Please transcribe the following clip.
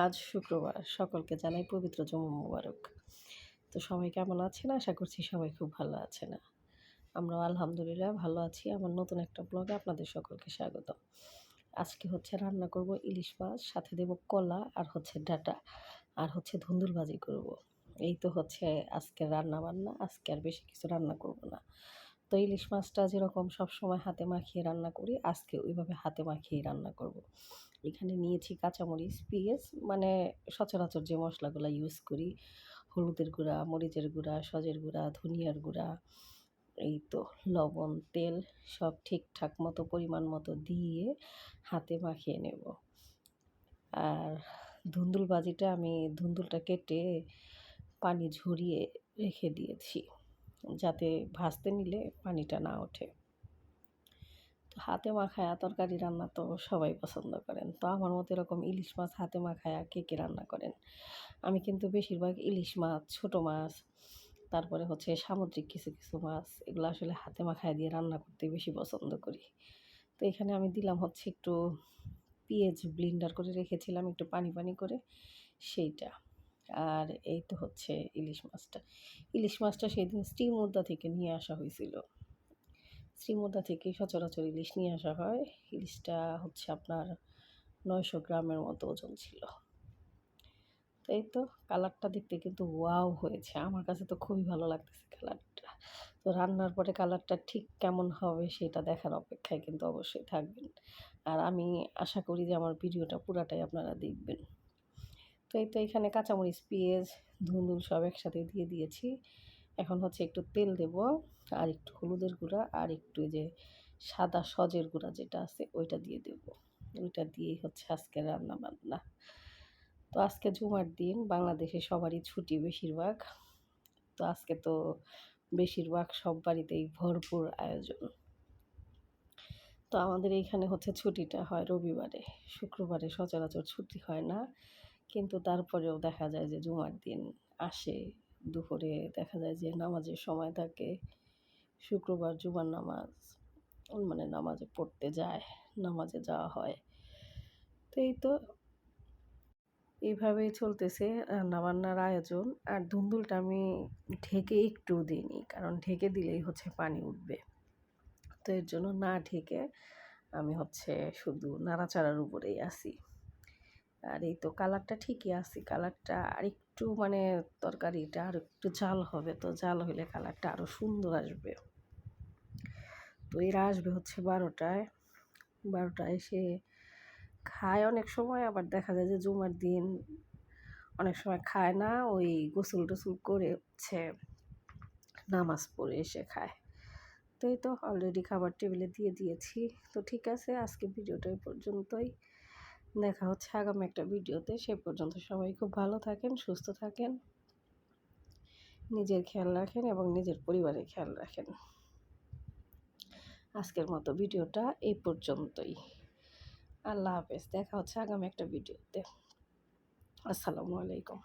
আজ শুক্রবার। সকলকে জানাই পবিত্র জমা মুবারক। তো সবাই কেমন আছেন? আশা করছি সবাই খুব ভালো আছে না আমরা আলহামদুলিল্লাহ ভালো আছি। আমার নতুন একটা ব্লগে আপনাদের সকলকে স্বাগত আজকে হচ্ছে রান্না করব ইলিশ মাছ, সাথে দেব কলা, আর হচ্ছে ডাটা, আর হচ্ছে ধুন্দুল ভাজি করব। এই তো হচ্ছে আজকের রান্না বান্না আজকে আর বেশি কিছু রান্না করব না। তো ইলিশ মাছটা যেরকম সবসময় হাতে মাখিয়ে রান্না করি, আজকে ওইভাবে হাতে মাখিয়ে রান্না করব। এখানে নিয়েছি কাঁচামরিচ, পেঁয়াজ মানে সচরাচর যে মশলাগুলো ইউজ করি, হলুদের গুঁড়া, মরিচের গুঁড়া, সজের গুঁড়া, ধনিয়ার গুঁড়া, এই তো লবণ, তেল সব ঠিকঠাক মতো, পরিমাণ মতো দিয়ে হাতে মাখিয়ে নেব। আর ধুন্দুল বাজিটা আমি ধুন্দুলটা কেটে পানি ঝরিয়ে রেখে দিয়েছি, যাতে ভাজতে নিলে পানিটা না ওঠে। হাতে মাখায়া তরকারি রান্না তো সবাই পছন্দ করেন। তো আমার মতো এরকম ইলিশ মাছ হাতে মাখায়া কে কে রান্না করেন? আমি কিন্তু বেশিরভাগ ইলিশ মাছ, ছোট মাছ, তারপরে হচ্ছে সামুদ্রিক কিছু কিছু মাছ, এগুলো আসলে হাতে মাখায় দিয়ে রান্না করতে বেশি পছন্দ করি। তো এখানে আমি দিলাম হচ্ছে একটু পেঁয়াজ ব্লিন্ডার করে রেখেছিলাম একটু পানি পানি করে, সেইটা। আর এই তো হচ্ছে ইলিশ মাছটা। ইলিশ মাছটা সেদিন স্টিম উদ্দা থেকে নিয়ে আসা হয়েছিল। শ্রীমুদা থেকে সচরাচর ইলিশ নিয়ে আসা হয়। ইলিশটা হচ্ছে আপনার নয়শো গ্রামের মতো ওজন ছিল। তাই তো কালারটা দেখতে কিন্তু ওয়াও হয়েছে। আমার কাছে তো খুবই ভালো লাগতেছে কালারটা। তো রান্নার পরে কালারটা ঠিক কেমন হবে সেটা দেখার অপেক্ষায় কিন্তু অবশ্যই থাকবেন। আর আমি আশা করি যে আমার ভিডিওটা পুরাটাই আপনারা দেখবেন। তো এই তো এখানে কাঁচামরিচ, পেঁয়াজ, ধুন্দুল সব একসাথে দিয়ে দিয়েছি। এখন হচ্ছে একটু তেল দেব, আর একটু হলুদের গুঁড়া, আর একটু যে সাদা সজের গুঁড়া যেটা আছে ওইটা দিয়ে দেব। ওইটা দিয়েই হচ্ছে আজকে রান্না বান্না। তো আজকে জুমার দিন, বাংলাদেশে সবারই ছুটি বেশিরভাগ। তো আজকে তো বেশিরভাগ সব বাড়িতেই ভরপুর আয়োজন। তো আমাদের এইখানে হচ্ছে ছুটিটা হয় রবিবারে। শুক্রবারে সচরাচর ছুটি হয় না। কিন্তু তারপরেও দেখা যায় যে জুমার দিন আসে দুপুরে দেখা যায় যে নামাজের সময় থাকে। শুক্রবার জুমার নামাজ মানে নামাজে পড়তে যায়, নামাজে যাওয়া হয়। তো এই তো এইভাবেই চলতেছে রান্নাবান্নার আয়োজন। আর ধুন্দুলটা আমি ঢেকে একটু দিইনি, কারণ ঢেকে দিলেই হচ্ছে পানি উঠবে। তো এর জন্য না ঢেকে আমি হচ্ছে শুধু নাড়াচাড়ার উপরেই আসি আর এই তো কালারটা ঠিকই আছে, কালারটা আর একটু মানে তরকারিটা আর একটু জাল হবে, তো জাল হলে কালারটা আরও সুন্দর আসবে। তো এরা আসবে হচ্ছে বারোটায়। বারোটায় এসে খায় অনেক সময়, আবার দেখা যায় যে জুমার দিন অনেক সময় খায় না, ওই গোসল টোসল করে হচ্ছে নামাজ পড়ে এসে খায়। তো এই তো অলরেডি খাবার টেবিলে দিয়ে দিয়েছি। তো ঠিক আছে, আজকে ভিডিওটা পর্যন্তই। দেখা হচ্ছে আগামী একটা ভিডিওতে। সে পর্যন্ত সবাই খুব ভালো থাকেন, সুস্থ থাকেন, নিজের খেয়াল রাখেন এবং নিজের পরিবারের খেয়াল রাখেন। আজকের মতো ভিডিওটা এই পর্যন্তই। আল্লাহ হাফেজ, দেখা হচ্ছে আগামী একটা ভিডিওতে। আসসালামু আলাইকুম।